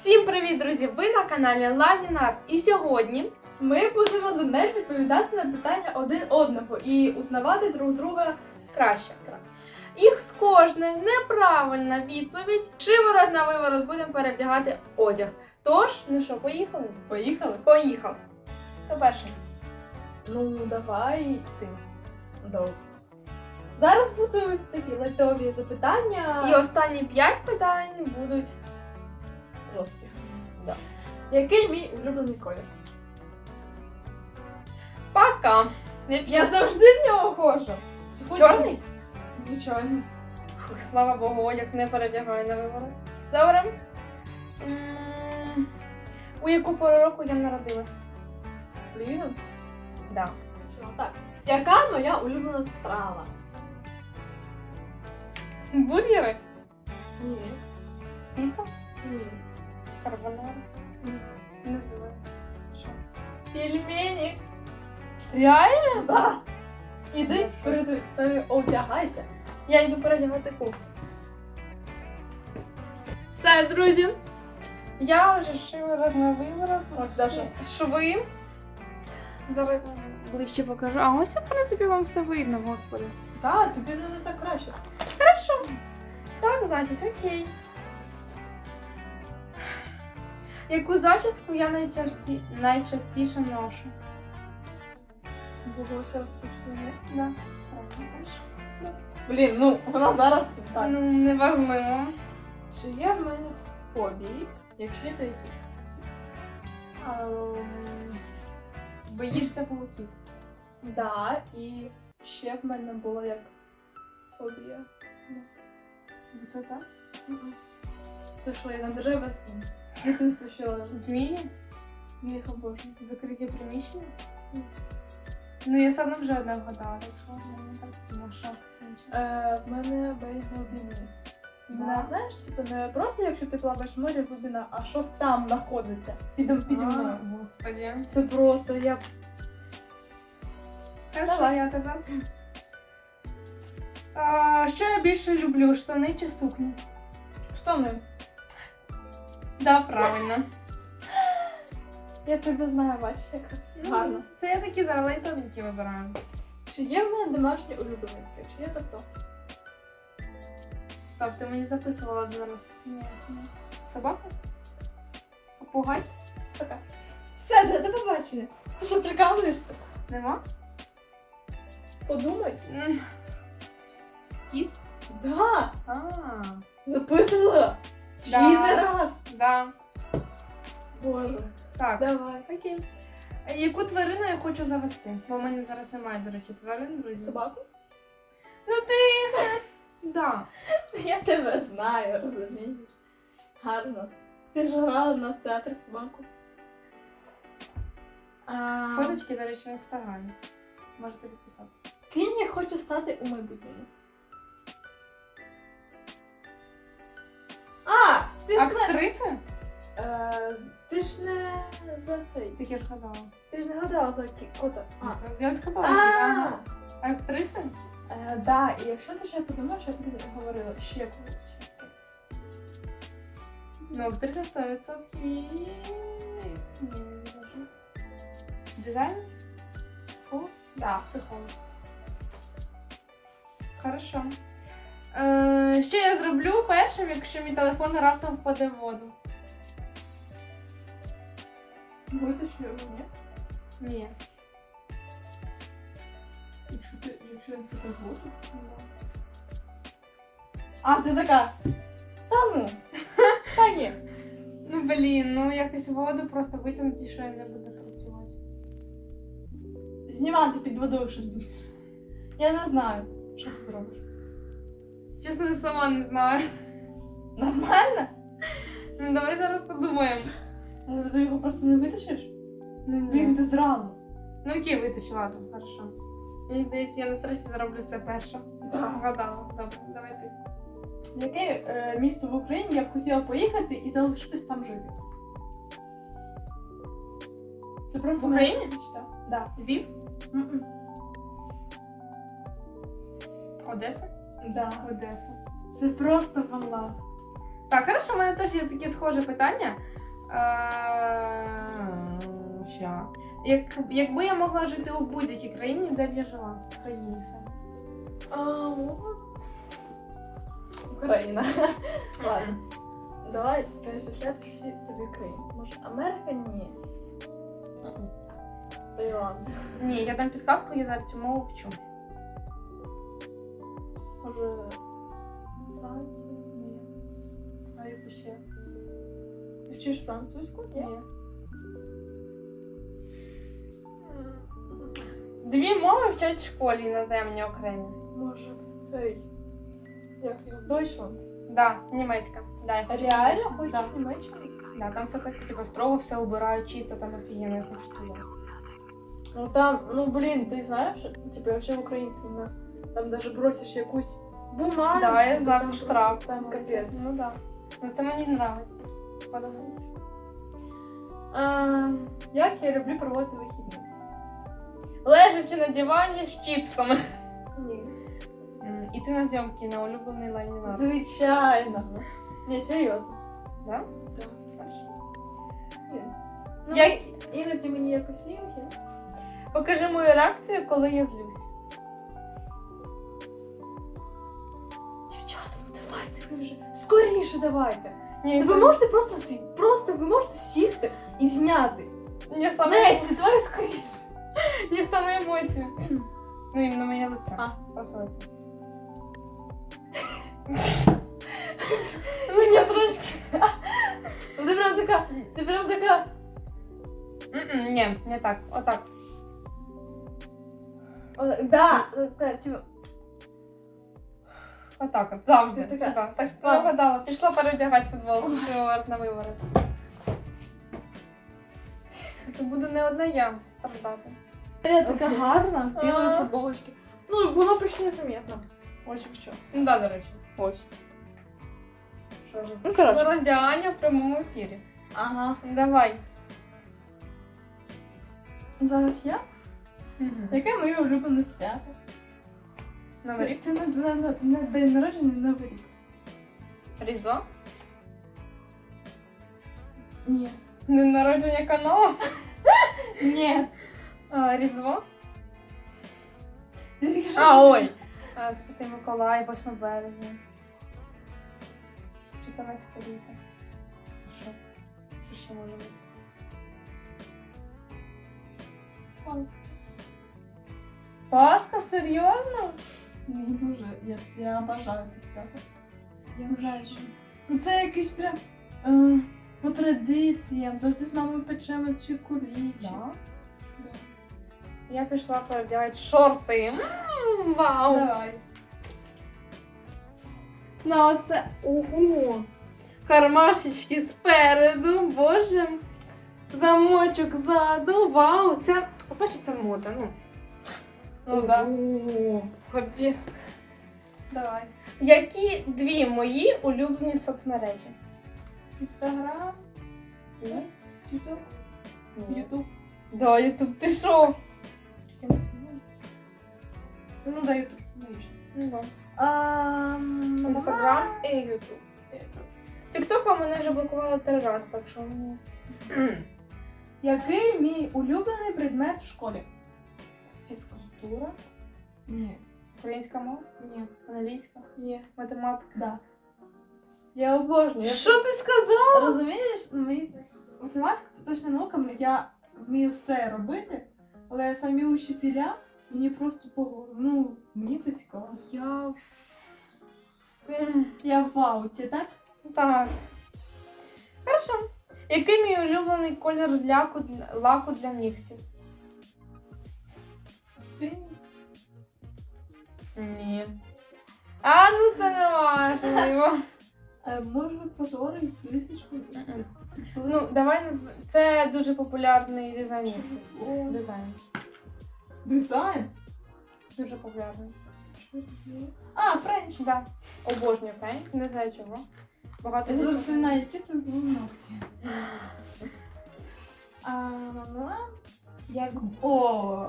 Всім привіт, друзі! Ви на каналі Ланінар. І сьогодні Ми будемо за неї відповідати на питання один одного і узнавати друг друга краще. І кожне неправильна відповідь. Шиворот на виворот будемо перевдягати одяг. Тож, ну що, поїхали? Поїхали? Поїхали. Хто перший? Ну, давай ти. Добре. Зараз будуть такі лайтові запитання. І останні п'ять питань будуть. Жорсткі. Да. Який мій улюблений колір? Пока. Не Я завжди в нього ходжу. Сьогодні- Чорний? Звичайно. Фух, слава Богу, одяг не перевдягаю на виворот. Добре. М, У яку пору року я народилась? Ліна? Да. Так? Яка моя улюблена страва? Бургери? Ні. Піца? Ні. Карбонара? Не знаю. Що? Пельмені. Реально? Да. Іди, перед- переодягайся. Я йду передягати кофту. Все, друзі. Я вже шиворот на виворот. Ось, всі Шви. Зараз ближче покажу. А ось, в принципі, вам все видно, господи. Так, тобі не так краще. Хорошо. Так, значить, окей. Яку зачіску я найчасті... найчастіше ношу? Волосся розпочне. Да. Блін, ну вона зараз так. Ну, неважливо. Чи є в мене фобії? Якщо є, то які? Ем, Боїшся павуків. Да, і ще в мене було як фобія. Висота? Ти що, я на дерева з з дитинства ще Змії? їх обожнюю. Закриті приміщення? Ну, я саме вже одне вгадала, так що мені так інша. Е, в мене берег глибини. Іменно, Да. знаєш, типу, не просто якщо ти плаваєш в морі глибина, а що там знаходиться під, піді мною. А, Господи. Це просто я Хорошо, Давай. я тебе. А, що я більше люблю, штани чи сукні? штани. Да, правильно. Я тебе знаю, бачиш, як гарно. Ну, Це я такі зараз лайтовенькі вибираю. Чи є в мене домашні улюбленці? Якщо є, то хто? Стоп, ти мені записувала один раз. Ні, ні. Собака? Попугай? Така. Все, до, до побачення. Ти що, прикалуєшся? Нема? Подумай. М. Кіт? Да, А, записувала. Чи Да. не раз. да. Боже. Так. Давай. Окей. Яку тварину я хочу завести? Бо в мене зараз немає, до речі, тварин, друзі. Собаку? Ну ти. е, Да. Я тебе знаю, розумієш. Гарно. Ти ж грала в нас в театрі собаку. А, Фоточки, до речі, в інстаграмі. Можете підписатися. Ким я хочу стати у майбутньому? Е, ти ж не за цей. Так я ж гадала. Ти ж не гадала за кі- кота. А. Я сказала. А, ага. Актрисою? Е, да, і якщо ти ще подумаєш, я тобі говорила ще колись. ще колись. Ну, актриса 100% і... Ні, не знаю. Дизайнер? Психолог? Да. Психолог. Хорошо. Е, що я зроблю першим, якщо мій телефон раптом впаде в воду? Виточу його, ні? Ні. Якщо ти, якщо він тебе воду. А, ти така. Та ну. Та ні. Ну блін, ну якось воду просто витягнути, що я не буду працювати. Знімати під водою щось будеш. Я не знаю, що ти зробиш. Чесно, я сама не знаю. Нормально? Ну давай зараз подумаємо. Але ти його просто не витащиш? Ну, Він ти зразу. ну окей, витащу, ладно, хорошо. Мені здається, я на стресі зароблю все перше. Так. Вгадала. Добре, давай ти. В яке е, місто в Україні я б хотіла поїхати і залишитись там жити? Це просто В Україні? мечта. Да. Львів? М-м. Одеса? Да. Одеса. Це просто вала. Так, хорошо, у мене теж є таке схоже питання. Е, Ща. Як, якби я могла жити у будь-якій країні, де б я жила? В країні саме. А, Україна. Ладно. Давай перечисляти всі тобі країни. Може, Америка? Ні. Таїланд. Ні, я дам підказку, я зараз цю мову вчу. Може, Франція? Ні. А яку ще? Ти вчиш французьку? Ні. Дві мови вчать в школі іноземні окремі. Може, в цей. Як його? Дойчланд? Да, німецька. Да, я хочу Реально німецьку. хочеш Да. в Німеччину? Да, там все так, типу, строго все убирають, чисто, там офігенно, я хочу туди. Ну там, ну блін, ти знаєш, типу, якщо в Україні ти у нас там даже бросиш якусь бумажку, Да, я знаю, там штраф. Там капець. Ну да. Ну це мені подобається. Подобається. А, як я люблю проводити вихідні? Лежачи на дивані з чіпсами. Ні. М, Іти на зйомки на улюблений ламінат. Звичайно. Ні, серйозно. Да? Так. Ну, Як... Іноді мені якось лінки. Покажи мою реакцію, коли я злюсь. Дівчата, ну давайте ви вже скоріше давайте. Ні, Ви сам- можете просто сі- просто ви можете сісти і зняти. Ні, саме... Несті, давай скоріше. Ні, саме емоцію. Ну, іменно моє лице. А. Просто лице. Мені трошки. Ну ти прям така, ти прям така. М-м, Ні, не так. Отак. О, да, да, типу, Отак от, завжди. Ти така- Сюди. Так що ти Ладно. нагадала. Пішла переодягати футболку виворот на виворот. То буду не одна я страждати. Я така гарна, білої футболочки. Ну, воно почти незаметно. Ось що. Ну да, до речі. Ось. Що ж? Ну, коротше. Роздягання в прямому ефірі. Ага. Давай. Зараз я? Яке моє улюблене свято? Новий рік. Це на, на, на, на день народження на Новий рік. Різдво? Ні. День народження каналу? Ні. А, Різдво? А, ой. А, Святий Миколай, 8 березня. 14 літа. Що? Що ще може бути? Пас. Пасха? Серйозно? Мені дуже, я, я бажаю це свято. Я Не знаю, що. Ну це якийсь прям е, по традиціям. Завжди з мамою печемо чи кулічі. Да? Я пішла перевдягати шорти. М, Вау! Давай. На оце. Ого! Кармашечки спереду, боже. Замочок ззаду. Вау! Це, по-перше, це мода, ну. Ну да. Ого, Капець. Давай. Які дві мої улюблені соцмережі? Інстаграм, І? Ютуб, Ютуб. Да, Ютуб, ти що? Я не знаю. Ну да, Ютуб. Навіщо? Ну, да. Інстаграм і Ютуб. Ютуб. Тіктока мене вже блокували три рази, так що. ну. Який мій улюблений предмет в школі? Фізкультура, Ні. Українська мова, Ні. англійська, Ні. математика. Да. Я обожнюю. Я Що ти сказала? Розумієш, мені математика це точно наука, я вмію все робити, але самі учителя мені просто по Ну, мені це цікаво. Я. Я в ауті, так? Так. Хорошо. Який мій улюблений колір ляку, лаку для нігтів? Синій. Ні. А, ну це не важливо. Е, може прозорий з? Ну, давай назв... Це дуже популярний дизайн Дизайн. Дизайн? Дуже популярний. А, френч. Да. Обожнюю фейн. Не знаю чого. Багато Я вспоминаю, які це були ногті. А, як... О,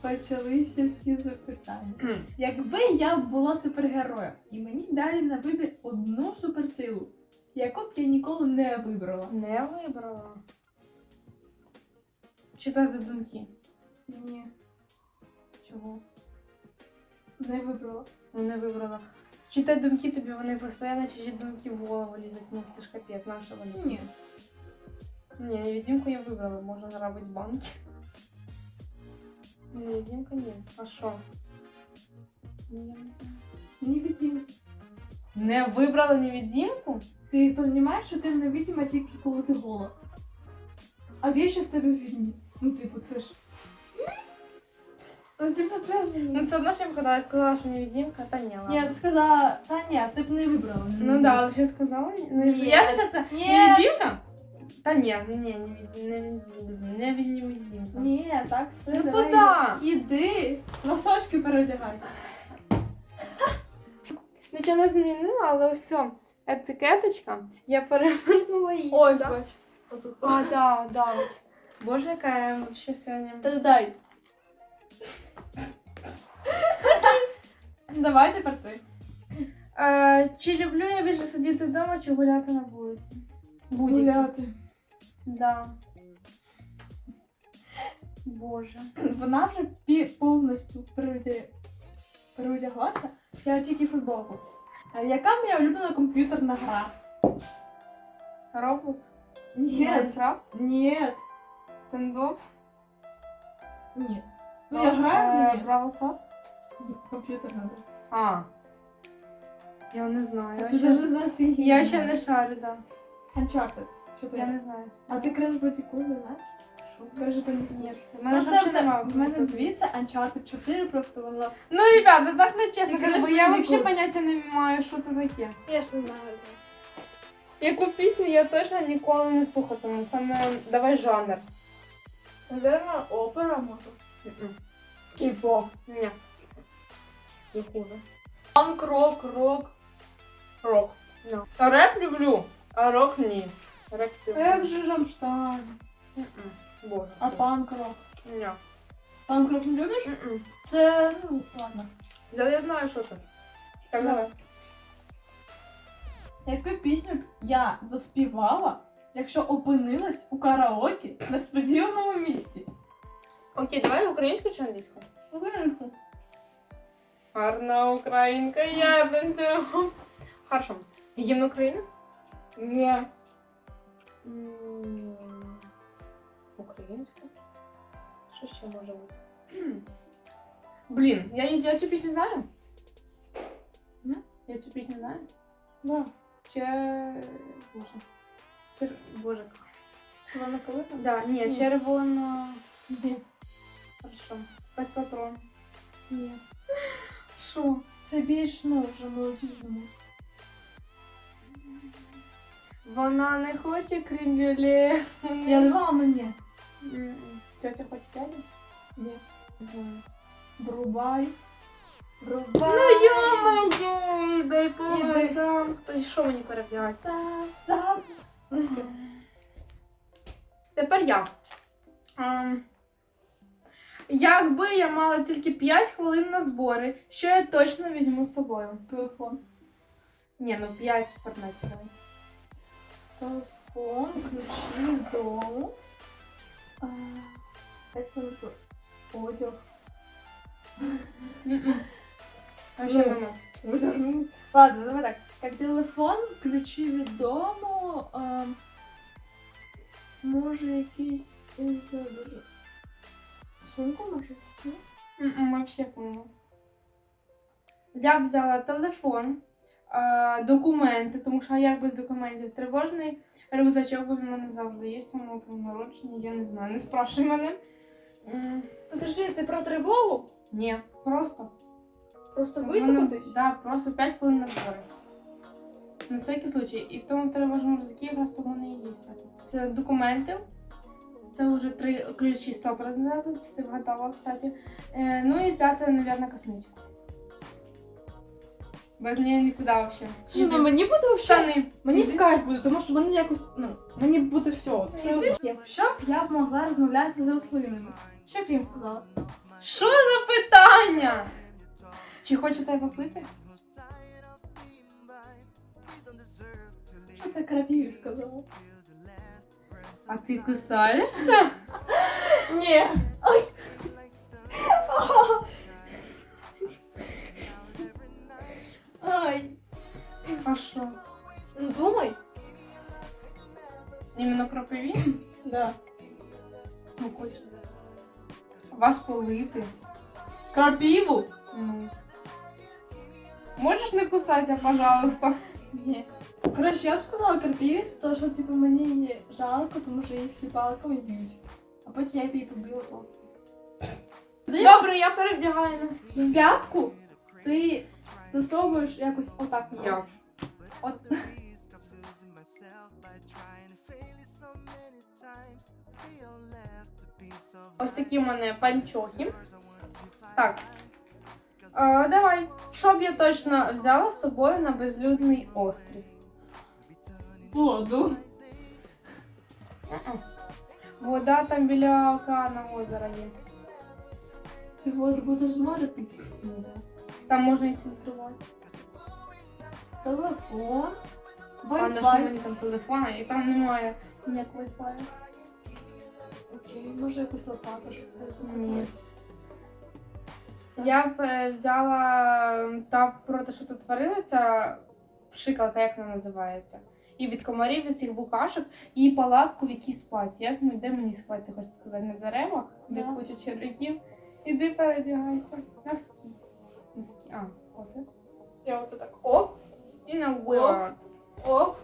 почалися ці запитання. Якби я була супергероєм і мені дали на вибір одну суперсилу, яку б я ніколи не вибрала. Не вибрала. Читати думки. Ні, Чого? не вибрала. Ну, не вибрала. Читай думки тобі, вони постійно чужі думки в голову лізуть. Ну це ж капець, наша вони. Ні. Ні, невидимку я вибрала, можна грабити банки. Невидимка ні. А що? Ні, я не знаю. Невидимка. Не вибрала невидимку? Ти розумієш, що ти невидима тільки коли ти гола. А віші в тебе видні. Ну, типу, це ж. Ну, типу, це ж. Ну, все одно, що я б казала, сказала, що невидимка, та ні, ладно. Ні, ти сказала, та ні, ти б не вибрала. Ну да, але що я сказала? Ну, Я сейчас сказала, невидимка? Та ні, ні, не невидимка. Не невидимка. Ні, так, все. Ну давай. куди? Іди, носочки переодягай. Нічого не змінила, але все. Етикеточка, я перевернула її. Ось, сюди. бач. Отут. А, да, да. От. Боже, яка я ще сьогодні. Та дай. Давай тепер ти. Е, чи люблю я більше сидіти вдома, чи гуляти на вулиці? Будь-яке. Гуляти. Да. Боже. Вона вже пі- повністю переоді- переодяглася. Я тільки футболку. А яка моя улюблена комп'ютерна гра? Роблокс? Ні. Майнкрафт? Ні. Стендоп? Ні. Ну я граю в неї. Бравл Старс? Комп'ютерна гра. А. Я не знаю. Я ти ще, навіть знаєш, я ще не шарю, да. Uncharted. Я не знаю. А ти Crash Bandicoot не знаєш? Crash Bandicoot. Ні. В Ну, це в взагалі немає. в мене це Uncharted 4, просто воно... Ну, ребята, так не чесно Ти кажу, бо я Bandicoot. взагалі поняття не маю, що це таке. Я ж не знаю. Яку пісню я точно ніколи не слухатиму. Саме давай жанр. Наверно, опера може. Кей-поп. Ні. Не хуже. Панк, рок, рок. Рок. Реп люблю, а рок ні. Як же Рамштайн? Боже. А панк рок? Ні. Панк рок не любиш? Мгм. Це, ну, ладно. Да я знаю, що це. Так, Давай. Яку пісню б я заспівала, якщо опинилась у караоке на несподіваному місці? Окей, давай українську чи англійську? Українку. Гарна українка, я танцюю. Хорошо. Гімн України? Ні. М, Українську? Що ще може бути? Блін, я, я цю пісню знаю. Я цю пісню знаю. Да. Че... Боже. Чер... Боже. Вона коли там? Да, ні, Ні. червона. Ні. Хорошо. Без патрон. Ні. Що? Це більш, ну, вже молодіжна музика. Вона не хоче крем-брюле. Я думала, але Тетя хоче дядю? Ні. Врубай. Врубай. Ну йо-моє, дай Іди. сам. Хтось що мені перевдягати? Сам, сам. Ну, скажи. Тепер я. Ем, Якби я мала тільки 5 хвилин на збори, що я точно візьму з собою? Телефон. Ні, ну 5 15 хвилин. Телефон, ключі, дому. Десь там. Одяг. А ще мама. Ну, Ладно, давай так. Як телефон, ключі від дому. А, може якийсь, я не знаю, дуже. Сумку може? Ні? Помню. Я взяла телефон, документи, тому що як без документів тривожний рюкзачок, бо він в мене завжди є самого народження, я не знаю, не спрашуй мене. Подожди, ти про тривогу? Ні, просто. Просто кудись? Да, просто 5 хвилин на збори. На всякий случай. І в тому тривожному рюкзакі якраз того не є. Це документи. Це вже три ключі 100%, це ти вгадала, кстати. Е, ну і п'яте, мабуть, косметику. Без неї нікуди взагалі. Слушай, ну мені буде взагалі. Штани. Мені в кайф буде, тому що вони якось, ну, мені буде все. Якщо б я б могла розмовляти з рослинами, що б я їм сказала? Що за питання? Чи хочете попити? Що ти крапіві сказала? А ти кусаєшся? Ні. Ой. Ай. А що? Ну думай. Іменно кропиві? Да. Ну хочу. Вас полити. Крапиву? Ну. Можеш не кусати, пожалуйста. Ні. Коротше, я б сказала крапиві, тому що типу мені її жалко, тому що її всі палками б'ють. А потім я б її побила палками. Добре, я перевдягаю носки. В п'ятку ти засовуєш якось отак. Я. От. Ось такі в мене панчохи. Так. А, давай. Що б я точно взяла з собою на безлюдний острів? Воду. Вода там біля океану озера є. Ти воду будеш з моря пити? Там можна і фільтрувати. Телефон. Пане, що Wi-Fi. мені там телефона, і там немає ніякого Wi-Fi. Окей, може якусь лопату, щоб ти Ні. Я б е, взяла та про те, що тут творилося, пшикалка, як вона називається. І від комарів, від цих букашок, і палатку, в якій спати. Як ми, де мені спати, ти хочеш сказати, на деревах, де Да. куча черв'яків. Іди передягайся. Носки. Носки. А, коси. Я оце так оп, І на Word. оп.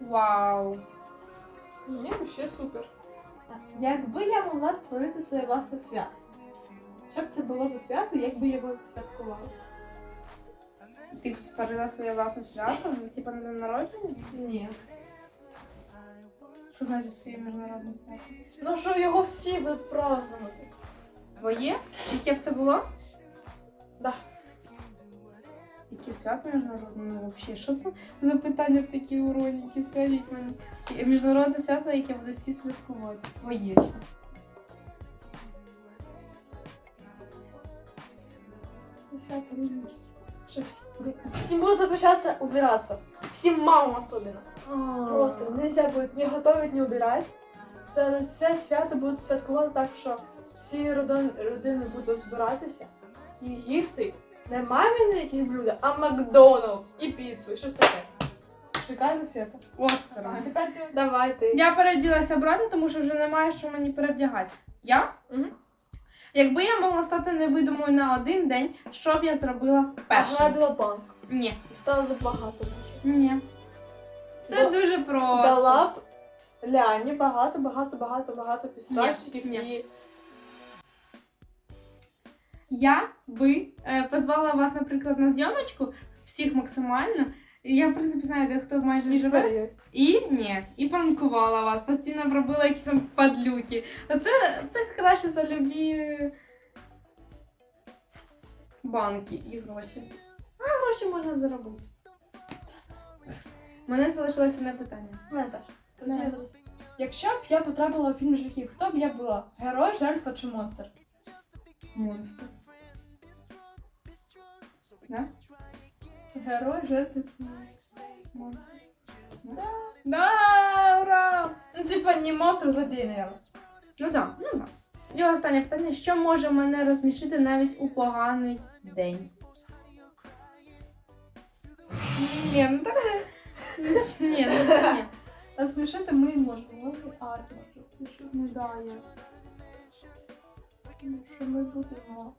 Вау. Мені взагалі супер. Якби я могла створити своє власне свято. Що б це було за свято, як би його святкувала? Ти б створила своє власне свято, ну, типа на день народження? Ні. Що значить своє міжнародне свято? Ну що його всі будуть празднувати. Твоє? Яке б це було? Да. Яке свято міжнародне? Ну, взагалі, що це за питання такі уроніки? Скажіть мені. Міжнародне свято, яке буде всі святкувати. Твоє ще. Свято. Що всі, всім будуть запрещаться убираться. Всім мамам особенно. Просто нельзя будет не готовить, не убирать. Це на це свято будуть святкувати так, що всі родин, родини будуть збиратися і їсти не маміни якісь блюда, а Макдоналдс і піцу, і щось таке. Шикарне свято. Оскара. А тепер ти давай ти. Я переоділася обратно, тому що вже немає що мені перевдягати. Я? Мгм. Якби я могла стати невидимою на один день, що б я зробила першим? Ограбила банк Ні. і стала багато дуже. Ні. Це Да- дуже просто. Дала б Ляні багато, багато, багато, багато пісташчиків Ні, і Я би е, позвала вас, наприклад, на зйомочку, всіх максимально. Я, в принципі, знаю, де хто майже і живе. І ні, і панкувала вас, постійно б робила якісь вам падлюки. Оце це краще за любі банки і гроші. А гроші можна заробити. Мене залишилося одне питання. Мене теж. Якщо б я потрапила у фільм жахів, хто б я була? Герой, жертва чи монстр? Монстр. Да? Герой, жертва. Да. Да, ура! Ну, типа, не монстр, злодій, наверное. Ну да, ну да. І останнє питання: що може мене розсмішити навіть у поганий день? Ні, ну так не. Ні, ну це ні. Розсмішити ми можемо. Арт може розсмішити. Ну да, я. Ну, що ми будемо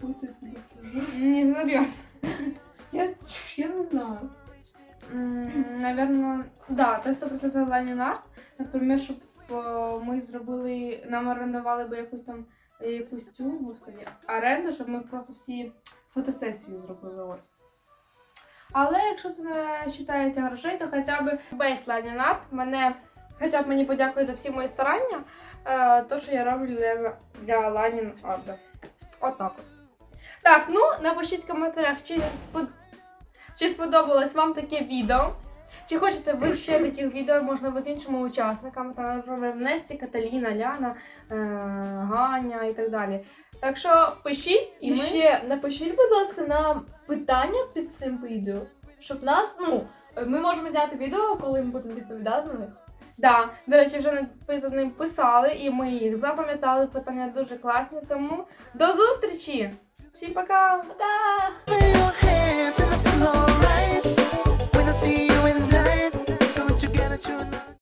бути тобі дуже. Ні, серйозно. Я, я не знаю. М, Наверно, да, це 100% Ленін арт. Наприклад, щоб о, ми зробили, нам орендували би якусь там е, якусь цю, господи, оренду, щоб ми просто всі фотосесію зробили ось. Але якщо це не вважається грошей, то хоча б весь Ленін арт мене хоча б мені подякує за всі мої старання, е, то, що я роблю для, для Ленін арта. Отак от. Так, ну напишіть в коментарях, чи спод... Чи сподобалось вам таке відео? Чи хочете ви ще таких відео, можливо, з іншими учасниками, там, наприклад, Несті, Каталіна, Ляна, е, Ганя і так далі. Так що пишіть і І ми. ще напишіть, будь ласка, нам питання під цим відео, щоб нас, ну, Ми можемо зняти відео, коли ми будемо відповідати на них. Да, до речі, вже не писали, і ми їх запам'ятали. Питання дуже класні. Тому до зустрічі! Всім пока! Пока!